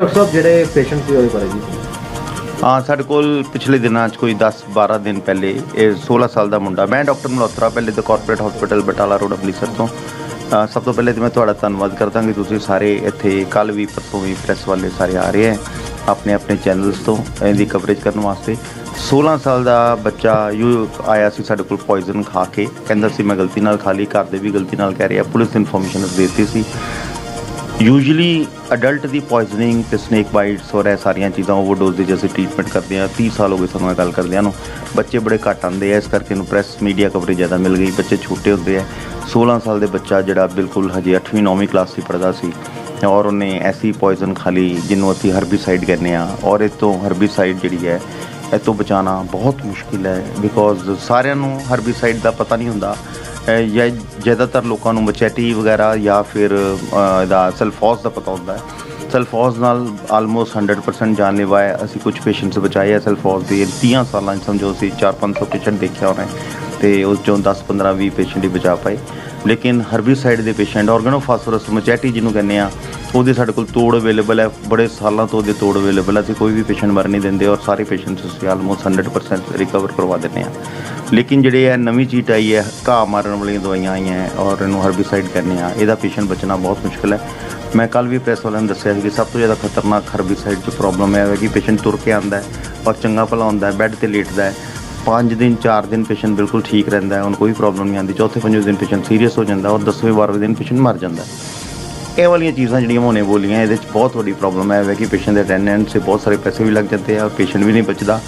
Doctor ਸਾਹਿਬ ਜਿਹੜੇ patient ਸੀ ਉਹਦੇ ਬਾਰੇ ਜੀ। ਹਾਂ ਸਾਡੇ ਕੋਲ ਪਿਛਲੇ ਦਿਨਾਂ 'ਚ ਕੋਈ 10-12 ਦਿਨ ਪਹਿਲੇ ਇਹ 16 ਸਾਲ ਦਾ ਮੁੰਡਾ ਮੈਂ ਡਾਕਟਰ ਮਲਹੋਤਰਾ ਪਹਿਲੇ ਤਾਂ corporate hospital Batala road Amritsar ਤੋਂ। ਅ, ਸਭ ਤੋਂ ਪਹਿਲੇ ਤਾਂ ਮੈਂ ਤੁਹਾਡਾ ਧੰਨਵਾਦ ਕਰਦਾ ਕਿ ਤੁਸੀਂ ਸਾਰੇ ਇੱਥੇ ਕੱਲ ਵੀ ਪਰਸੋਂ ਵੀ ਪ੍ਰੈਸ ਵਾਲੇ ਸਾਰੇ ਆ ਰਹੇ ਹੈ ਆਪਣੇ ਆਪਣੇ ਚੈਨਲਸ ਤੋਂ ਇਹਦੀ ਕਵਰੇਜ ਕਰਨ ਵਾਸਤੇ। 16 ਸਾਲ ਦਾ ਬੱਚਾ ਯੂ ਆਇਆ ਸੀ ਸਾਡੇ ਕੋਲ ਪੋਇਜ਼ਨ ਖਾ ਕੇ। ਕਹਿੰਦਾ ਸੀ, ਮੈਂ ਗਲਤੀ ਨਾਲ ਖਾ ਲਈ, ਘਰ ਦੇ ਵੀ ਗਲਤੀ ਨਾਲ ਕਹਿ ਰਿਹਾ ਪੁਲਿਸ ਇਨਫੋਰਮੇਸ਼ਨ ਦੇ ਦਿੱਤੀ ਸੀ। ਯੂਜੂਲੀ ਅਡਲਟ ਦੀ ਪੋਇਜ਼ਨਿੰਗ ਤੇ ਸਨੇਕ ਬਾਈਟਸ ਔਰ ਇਹ ਸਾਰੀਆਂ ਚੀਜ਼ਾਂ ਓਵਰਡੋਜ਼ ਦੀ ਜਿਵੇਂ ਟ੍ਰੀਟਮੈਂਟ ਕਰਦੇ ਆ 30 ਸਾਲ ਹੋ ਗਏ ਸਾਨੂੰ ਇਹ ਗੱਲ ਕਰਦਿਆਂ ਨੂੰ। ਬੱਚੇ ਬੜੇ ਘੱਟ ਆਉਂਦੇ ਆ, ਇਸ ਕਰਕੇ ਨੂੰ ਪ੍ਰੈਸ ਮੀਡੀਆ ਕਵਰੇਜ ਜ਼ਿਆਦਾ ਮਿਲ ਗਈ। ਬੱਚੇ ਛੋਟੇ ਹੁੰਦੇ ਆ। 16 ਸਾਲ ਦੇ ਬੱਚਾ ਜਿਹੜਾ ਬਿਲਕੁਲ ਹਜੇ 8ਵੀਂ 9ਵੀਂ ਕਲਾਸ 'ਚ ਪੜਦਾ ਸੀ ਔਰ ਉਹਨੇ ਐਸੀ ਪੋਇਜ਼ਨ ਖਾ ਲਈ ਜਿਹਨੂੰ ਅਸੀਂ ਹਰਬੀਸਾਈਡ ਕਹਿੰਦੇ ਆ ਔਰ ਇਹ ਤੋਂ ਹਰਬੀਸਾਈਡ ਜਿਹੜੀ ਹੈ ਇਹ ਤੋਂ ਬਚਾਉਣਾ ਬਹੁਤ ਮੁਸ਼ਕਿਲ ਹੈ ਬਿਕੋਜ਼ ਸਾਰਿਆਂ ਨੂੰ ਹਰਬੀਸਾਈਡ ਦਾ ਪਤਾ ਨਹੀਂ ਹੁੰਦਾ। ਜਾਂ ਜ਼ਿਆਦਾਤਰ ਲੋਕਾਂ ਨੂੰ ਮਚੈਟੀ ਵਗੈਰਾ ਜਾਂ ਫਿਰ ਇਹਦਾ ਸਲਫੋਸ ਦਾ ਪਤਾ ਹੁੰਦਾ ਹੈ। ਸਲਫੋਸ ਨਾਲ ਆਲਮੋਸਟ 100% ਜਾਨਲੇਵਾ ਹੈ। ਅਸੀਂ ਕੁਝ ਪੇਸ਼ੈਂਟਸ ਬਚਾਏ ਆ ਸਲਫੋਸ ਦੇ। 30 ਸਾਲਾਂ 'ਚ ਸਮਝੋ ਅਸੀਂ 4-500 ਪੇਸ਼ੈਂਟ ਦੇਖਿਆ ਹੋਣਾ ਹੈ ਤੇ ਉਸ ਚੋਂ 10-15 20 ਪੇਸ਼ੈਂਟ ਹੀ ਬਚਾ ਪਾਏ। ਲੇਕਿਨ ਹਰਬੀਸਾਈਡ ਦੇ ਪੇਸ਼ੈਂਟ ਆਰਗਨੋਫਾਸਫੋਰਸ ਮਚੈਟੀ ਜਿਹਨੂੰ ਕਹਿੰਦੇ ਆ, ਉਹਦੇ ਸਾਡੇ ਕੋਲ ਤੋੜ ਅਵੇਲੇਬਲ ਹੈ, ਬੜੇ ਸਾਲਾਂ ਤੋਂ ਉਹਦੇ ਤੋੜ ਅਵੇਲੇਬਲ ਹੈ ਅਸੀਂ ਕੋਈ ਵੀ ਪੇਸ਼ੈਂਟ ਮਰ ਨਹੀਂ ਦਿੰਦੇ ਔਰ ਸਾਰੇ ਪੇਸ਼ੈਂਟਸ ਅਸੀਂ ਆਲਮੋਸਟ 100% ਰਿਕਵਰ ਕਰਵਾ ਦਿੰਦੇ ਆ ਲੇਕਿਨ ਜਿਹੜੇ ਇਹ ਨਵੀਂ ਚੀਟ ਆਈ ਹੈ, ਘਾਹ ਮਾਰਨ ਵਾਲੀਆਂ ਦਵਾਈਆਂ ਆਈਆਂ ਔਰ ਇਹਨੂੰ ਹਰਬੀਸਾਈਡ ਕਹਿੰਦੇ ਆ, ਇਹਦਾ ਪੇਸ਼ੈਂਟ ਬਚਣਾ ਬਹੁਤ ਮੁਸ਼ਕਲ ਹੈ। ਮੈਂ ਕੱਲ ਵੀ ਪ੍ਰੈਸ ਵਾਲਿਆਂ ਨੂੰ ਦੱਸਿਆ ਸੀ ਕਿ ਸਭ ਤੋਂ ਜ਼ਿਆਦਾ ਖਤਰਨਾਕ ਹਰਬੀਸਾਈਡ 'ਚ ਪ੍ਰੋਬਲਮ ਇਹ ਹੈ ਕਿ ਪੇਸ਼ੈਂਟ ਤੁਰ ਕੇ ਆਉਂਦਾ ਹੈ ਔਰ ਚੰਗਾ ਭਲਾ ਹੁੰਦਾ ਹੈ ਬੈੱਡ ਤੇ ਲੇਟਦਾ ਹੈ। 5 ਦਿਨ 4 ਦਿਨ ਪੇਸ਼ੈਂਟ ਬਿਲਕੁਲ ਠੀਕ ਰਹਿੰਦਾ ਹੈ ਉਹਨੂੰ ਕੋਈ ਪ੍ਰੋਬਲਮ ਨਹੀਂ ਆਉਂਦੀ। ਚੌਥੇ, ਪੰਜਵੇਂ ਦਿਨ ਪੇਸ਼ੈਂਟ ਸੀਰੀਅਸ ਹੋ ਜਾਂਦਾ ਔਰ 10ਵੇਂ 12ਵੇਂ ਦਿਨ ਪੇਸ਼ੈਂਟ ਮਰ ਜਾਂਦਾ ਇਹ ਵਾਲੀਆਂ ਚੀਜ਼ਾਂ ਜਿਹੜੀਆਂ ਮੈਂ ਹੁਣੇ ਬੋਲੀਆਂ, ਇਹਦੇ 'ਚ ਬਹੁਤ ਵੱਡੀ ਪ੍ਰੋਬਲਮ ਹੈ ਕਿ ਪੇਸ਼ੈਂਟ ਦੇ ਅਟੈਂਡੈਂਟ 'ਚ ਬਹੁਤ ਸਾਰੇ ਪੈਸੇ ਵੀ ਲੱਗ ਜਾਂਦੇ ਆ ਔਰ ਪੇਸ਼ੈਂਟ ਵੀ ਨਹੀਂ ਬਚਦਾ।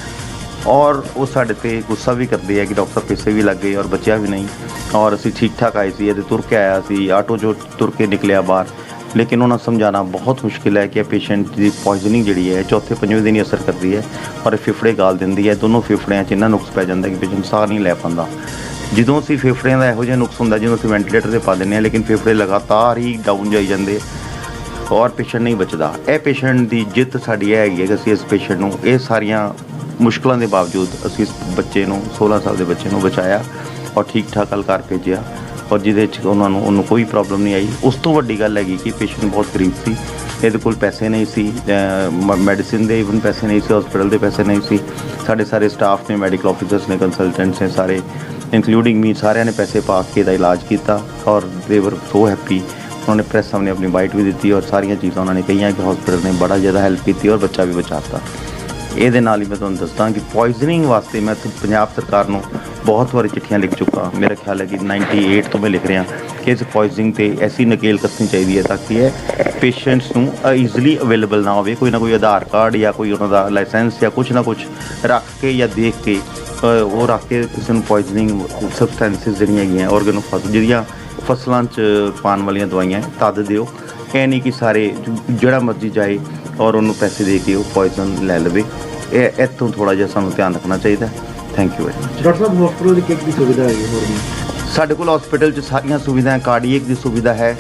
ਔਰ ਉਹ ਸਾਡੇ ਤੇ ਗੁੱਸਾ ਵੀ ਕਰਦੇ ਆ ਕਿ ਡਾਕਟਰ ਪੈਸੇ ਵੀ ਲੱਗ ਗਏ ਔਰ ਬਚਿਆ ਵੀ ਨਹੀਂ। ਔਰ ਅਸੀਂ ਠੀਕ ਠਾਕ ਆਏ ਸੀ, ਇਹਦੇ ਤੁਰ ਕੇ ਆਇਆ ਸੀ, ਆਟੋ ਜੋ ਤੁਰ ਕੇ ਨਿਕਲਿਆ ਬਾਹਰ। ਲੇਕਿਨ ਉਹਨਾਂ ਨੂੰ ਸਮਝਾਉਣਾ ਬਹੁਤ ਮੁਸ਼ਕਿਲ ਹੈ ਕਿ ਪੇਸ਼ੈਂਟ ਦੀ ਪੋਇਜ਼ਨਿੰਗ ਜਿਹੜੀ ਹੈ ਚੌਥੇ ਪੰਜਵੇਂ ਦਿਨ ਹੀ ਅਸਰ ਕਰਦੀ ਹੈ ਔਰ ਇਹ ਫਿਫੜੇ ਗਾਲ ਦਿੰਦੀ ਹੈ। ਦੋਨੋਂ ਫੇਫੜਿਆਂ 'ਚ ਇੰਨਾ ਨੁਕਸ ਪੈ ਜਾਂਦਾ ਕਿ ਪੇਸ਼ੈਂਟ ਸਾਹ ਨਹੀਂ ਲੈ ਪਾਉਂਦਾ। ਜਦੋਂ ਅਸੀਂ ਫੇਫੜਿਆਂ ਦਾ ਇਹੋ ਜਿਹਾ ਨੁਕਸ ਹੁੰਦਾ, ਜਦੋਂ ਅਸੀਂ ਵੈਂਟੀਲੇਟਰ ਤੇ ਪਾ ਦਿੰਦੇ ਹਾਂ, ਲੇਕਿਨ ਫੇਫੜੇ ਲਗਾਤਾਰ ਹੀ ਡਾਊਨ ਜਾਈ ਜਾਂਦੇ ਔਰ ਪੇਸ਼ੈਂਟ ਨਹੀਂ ਬਚਦਾ। ਇਹ ਪੇਸ਼ੈਂਟ ਦੀ ਜਿੱਤ ਸਾਡੀ ਇਹ ਹੈਗੀ ਹੈ ਕਿ ਅਸੀਂ ਇਸ ਪੇਸ਼ੈਂਟ ਨੂੰ ਇਹ ਸਾਰੀਆਂ ਮੁਸ਼ਕਲਾਂ ਦੇ ਬਾਵਜੂਦ ਅਸੀਂ ਇਸ ਬੱਚੇ ਨੂੰ 16 ਸਾਲ ਦੇ ਬੱਚੇ ਨੂੰ ਬਚਾਇਆ ਔਰ ਠੀਕ ਠਾਕ ਹਲ ਭੇਜਿਆ। ਔਰ ਜਿਹਦੇ ਚ ਉਹਨਾਂ ਨੂੰ, ਉਹਨੂੰ ਕੋਈ ਪ੍ਰੋਬਲਮ ਨਹੀਂ ਆਈ। ਉਸ ਤੋਂ ਵੱਡੀ ਗੱਲ ਹੈਗੀ ਕਿ ਪੇਸ਼ੈਂਟ ਬਹੁਤ ਗਰੀਬ ਸੀ। ਇਹਦੇ ਕੋਲ ਪੈਸੇ ਨਹੀਂ ਸੀ ਮੈਡੀਸਿਨ ਦੇ ਇਵਨ ਪੈਸੇ ਨਹੀਂ ਸੀ ਹਸਪੀਟਲ ਦੇ ਪੈਸੇ ਨਹੀਂ ਸੀ। ਸਾਡੇ ਸਾਰੇ ਸਟਾਫ ਨੇ ਮੈਡੀਕਲ ਆਫੀਸਰਸ ਨੇ ਕੰਸਲਟੈਂਟਸ ਨੇ ਸਾਰੇ ਇਨਕਲੂਡਿੰਗ ਮੀ ਸਾਰਿਆਂ ਨੇ ਪੈਸੇ ਪਾ ਕੇ ਇਹਦਾ ਇਲਾਜ ਕੀਤਾ। ਔਰ ਦੇ ਵਰ ਸੋ ਹੈਪੀ ਉਹਨਾਂ ਨੇ ਪ੍ਰੈਸ ਸਾਹਮਣੇ ਆਪਣੀ ਬਾਈਟ ਵੀ ਦਿੱਤੀ ਔਰ ਸਾਰੀਆਂ ਚੀਜ਼ਾਂ ਉਹਨਾਂ ਨੇ ਕਹੀਆਂ ਕਿ ਹਸਪੀਟਲ ਨੇ ਬੜਾ ਜ਼ਿਆਦਾ ਹੈਲਪ ਕੀਤੀ ਔਰ ਬੱਚਾ ਵੀ ਬਚਾਤਾ। ਇਹਦੇ ਨਾਲ ਹੀ ਮੈਂ ਤੁਹਾਨੂੰ ਦੱਸਦਾ ਕਿ ਪੋਇਜ਼ਨਿੰਗ ਵਾਸਤੇ ਮੈਂ ਪੰਜਾਬ ਸਰਕਾਰ ਨੂੰ ਬਹੁਤ ਵਾਰੀ ਚਿੱਠੀਆਂ ਲਿਖ ਚੁੱਕਾ। ਮੇਰਾ ਖਿਆਲ ਹੈ ਕਿ 98 ਤੋਂ ਮੈਂ ਲਿਖ ਰਿਹਾ। ਕਿ ਇਸ ਪੋਇਜ਼ਨਿੰਗ ਤੇ ਐਸੀ ਨਕੇਲ ਕੱਸਣੀ ਚਾਹੀਦੀ ਹੈ ਤਾਂ ਕਿ ਇਹ ਪੇਸ਼ੈਂਟਸ ਨੂੰ ਈਜ਼ੀਲੀ ਅਵੇਲੇਬਲ ਨਾ ਹੋਵੇ। ਕੋਈ ਨਾ ਕੋਈ ਆਧਾਰ ਕਾਰਡ ਜਾਂ ਕੋਈ ਉਹਨਾਂ ਦਾ ਲਾਇਸੈਂਸ ਜਾਂ ਕੁਝ ਨਾ ਕੁਝ ਰੱਖ ਕੇ ਜਾਂ ਦੇਖ ਕੇ ਉਹ ਰੱਖ ਕੇ ਕਿਸੇ ਨੂੰ ਪੋਇਜ਼ਨਿੰਗ ਸਬਸਟੈਂਸਸ ਜਿਹੜੀਆਂ ਹੈਗੀਆਂ ਆਰਗਨੋਫਾਸ ਜਿਹੜੀਆਂ ਫਸਲਾਂ 'ਚ ਪਾਉਣ ਵਾਲੀਆਂ ਦਵਾਈਆਂ ਹੈ, ਤਦ ਦਿਓ। ਇਹ ਨਹੀਂ ਕਿ ਸਾਰੇ ਜਿਹੜਾ ਮਰਜ਼ੀ ਜਾਏ ਔਰ ਉਹਨੂੰ ਪੈਸੇ ਦੇ ਕੇ ਉਹ ਪੋਇਜ਼ਨ ਲੈ ਲਵੇ। ਇਹ ਇੱਥੋਂ ਥੋੜਾ ਜਿਹਾ ਸਾਨੂੰ ਧਿਆਨ ਰੱਖਣਾ ਚਾਹੀਦਾ। Thank you very much doctor sahib hospital ਦੀ ਦੀ ਸੁਵਿਧਾ ਹੈਗੀ ਹੋਰ ਵੀ? ਸਾਡੇ ਕੋਲ ਹਸਪੀਟਲ 'ਚ ਸਾਰੀਆਂ ਸੁਵਿਧਾਵਾਂ ਕਾਰਡੀਅਕ ਦੀ ਸੁਵਿਧਾ ਹੈ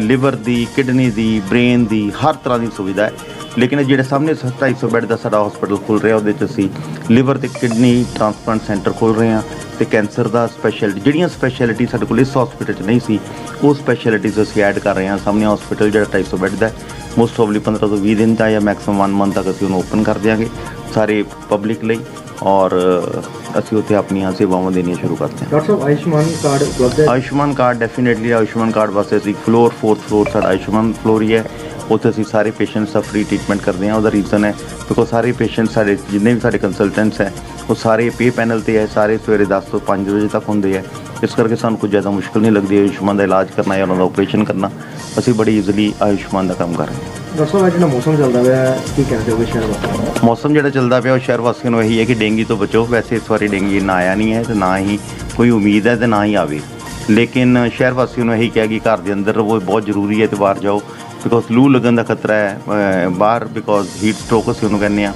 ਲਿਵਰ ਦੀ ਕਿਡਨੀ ਦੀ ਬ੍ਰੇਨ ਦੀ ਹਰ ਤਰ੍ਹਾਂ ਦੀ ਸੁਵਿਧਾ ਹੈ। ਲੇਕਿਨ ਜਿਹੜੇ ਸਾਹਮਣੇ 250 ਬੈੱਡ ਦਾ ਸਾਡਾ ਹਸਪੀਟਲ ਖੁੱਲ ਰਿਹਾ ਉਹਦੇ 'ਚ ਅਸੀਂ ਲਿਵਰ ਤੇ ਕਿਡਨੀ ਟ੍ਰਾਂਸਪਲਾਂਟ ਸੈਂਟਰ ਖੋਲ ਰਹੇ ਹਾਂ ਤੇ ਕੈਂਸਰ ਦਾ ਸਪੈਸ਼ਲਿਟੀ ਜਿਹੜੀਆਂ ਸਪੈਸ਼ਲਿਟੀ ਸਾਡੇ ਕੋਲ ਇਸ ਹਸਪੀਟਲ 'ਚ ਨਹੀਂ ਸੀ ਉਹ ਸਪੈਸ਼ਲਿਟੀਜ਼ ਅਸੀਂ ਐਡ ਕਰ ਰਹੇ ਹਾਂ। ਸਾਹਮਣੇ ਹਸਪੀਟਲ ਜਿਹੜਾ 250 ਬੈੱਡ ਦਾ ਹੈ ਮੋਸਟ ਪ੍ਰੋਬਬਲੀ 15 ਤੋਂ 20 ਦਿਨ ਦਾ ਜਾਂ ਮੈਕਸਿਮਮ 1 ਮੰਥ ਤੱਕ ਅਸੀਂ ਉਹਨੂੰ ਓਪਨ ਕਰ ਦਿਆਂਗੇ ਸਾਰੇ ਪਬਲਿਕ ਲਈ। ਔਰ ਅਸੀਂ ਉੱਥੇ ਆਪਣੀਆਂ ਸੇਵਾਵਾਂ ਦੇਣੀਆਂ ਸ਼ੁਰੂ ਕਰਦੇ ਹਾਂ। ਡਾਕਟਰ ਸਾਹਿਬ ਆਯੁਸ਼ਮਾਨ ਕਾਰਡ ਉਪਲਬਧ ਹੈ? Ayushman card definitely Ayushman card ਵਾਸਤੇ ਅਸੀਂ ਫਲੋਰ ਫੋਰਥ ਫਲੋਰ ਸਾਡਾ ਆਯੁਸ਼ਮਾਨ ਫਲੋਰ ਹੀ ਹੈ। ਉੱਥੇ ਅਸੀਂ ਸਾਰੇ ਪੇਸ਼ੈਂਟਸ ਦਾ ਫ੍ਰੀ ਟ੍ਰੀਟਮੈਂਟ ਕਰਦੇ ਹਾਂ। ਉਹਦਾ ਰੀਜ਼ਨ ਹੈ ਬਿਕੋਜ਼ ਸਾਰੇ ਪੇਸ਼ੈਂਟ ਸਾਡੇ ਜਿੰਨੇ ਵੀ ਸਾਡੇ ਕੰਸਲਟੈਂਟਸ ਹੈ ਉਹ ਸਾਰੇ ਪੇ ਪੈਨਲ ਤੇ ਹੈ ਸਾਰੇ ਸਵੇਰੇ 10 ਤੋਂ 5 ਵਜੇ ਤੱਕ ਹੁੰਦੇ ਹੈ। ਇਸ ਕਰਕੇ ਸਾਨੂੰ ਕੁਝ ਜ਼ਿਆਦਾ ਮੁਸ਼ਕਲ ਨਹੀਂ ਲੱਗਦੀ ਆਯੁਸ਼ਮਾਨ ਦਾ ਇਲਾਜ ਕਰਨਾ ਜਾਂ ਉਹਨਾਂ ਦਾ ਆਪਰੇਸ਼ਨ ਕਰਨਾ। ਅਸੀਂ ਬੜੀ ਈਜ਼ੀਲੀ ਆਯੁਸ਼ਮਾਨ ਦਾ ਕੰਮ ਕਰ ਰਹੇ ਹਾਂ। ਸਾਹਿਬ ਅੱਜ ਜਿਹੜਾ ਮੌਸਮ ਚੱਲਦਾ ਪਿਆ ਹੈ, ਕੀ ਕਹਿੰਦੇ ਹੋ ਸ਼ਹਿਰ ਵਾਸਤੇ ਮੌਸਮ ਜਿਹੜਾ ਚੱਲਦਾ ਪਿਆ ਉਹ ਸ਼ਹਿਰ ਵਾਸੀਆਂ ਨੂੰ ਇਹੀ ਹੈ ਕਿ ਡੇਂਗੀ ਤੋਂ ਬਚੋ। ਵੈਸੇ ਇਸ ਵਾਰੀ ਡੇਂਗੀ ਨਾ ਆਇਆ ਨਹੀਂ ਹੈ ਤੇ ਨਾ ਹੀ ਕੋਈ ਉਮੀਦ ਹੈ ਤੇ ਨਾ ਹੀ ਆਵੇ। ਲੇਕਿਨ ਸ਼ਹਿਰ ਵਾਸੀਆਂ ਨੂੰ ਇਹੀ ਕਿਹਾ ਕਿ ਘਰ ਦੇ ਅੰਦਰ ਰਹੋ ਇਹ ਬਹੁਤ ਜ਼ਰੂਰੀ ਹੈ ਤੇ ਬਾਹਰ ਜਾਓ। ਬਿਕੋਜ਼ ਲੂ ਲੱਗਣ ਦਾ ਖਤਰਾ ਹੈ ਅਹ ਬਾਹਰ ਬਿਕੋਜ਼ ਹੀਟ ਸਟ੍ਰੋਕ ਅਸੀਂ ਉਹਨੂੰ ਕਹਿੰਦੇ ਆ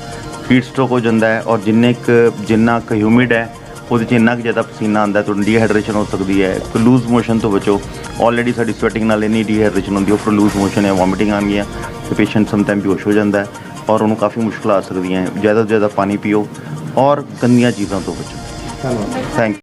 ਹੀਟ ਸਟ੍ਰੋਕ ਹੋ ਜਾਂਦਾ ਹੈ ਔਰ ਜਿੰਨੇ ਕੁ ਜਿੰਨਾ ਕੁ ਹਿਊਮਿਡ ਹੈ ਉਹਦੇ 'ਚ ਇੰਨਾ ਕੁ ਜ਼ਿਆਦਾ ਪਸੀਨਾ ਆਉਂਦਾ ਤੁਹਾਨੂੰ ਡੀਹਾਈਡਰੇਸ਼ਨ ਹੋ ਸਕਦੀ ਹੈ ਤੇ ਲੂਜ਼ ਮੋਸ਼ਨ ਤੋਂ ਬਚੋ। ਆਲਰੇਡੀ ਸਾਡੀ ਸਵੈਟਿੰਗ ਨਾਲ ਇੰਨੀ ਡੀਹਾਈਡਰੇਸ਼ਨ ਹੁੰਦੀ ਹੈ ਉੱਪਰ ਲੂਜ਼ ਮੋਸ਼ਨ ਹੈ ਵੋਮਿਟਿੰਗ ਆਉਂਦੀਆਂ ਤੇ ਪੇਸ਼ੈਂਟ ਸਮਟਾਈਮ ਬੇਹੋਸ਼ ਹੋ ਜਾਂਦਾ ਹੈ ਔਰ ਉਹਨੂੰ ਕਾਫੀ ਮੁਸ਼ਕਲਾਂ ਆ ਸਕਦੀਆਂ ਹੈ। ਜ਼ਿਆਦਾ ਤੋਂ ਜ਼ਿਆਦਾ ਪਾਣੀ ਪੀਓ ਔਰ ਗੰਦੀਆਂ ਚੀਜ਼ਾਂ ਤੋਂ ਬਚੋ। ਧੰਨਵਾਦ। ਥੈਂਕ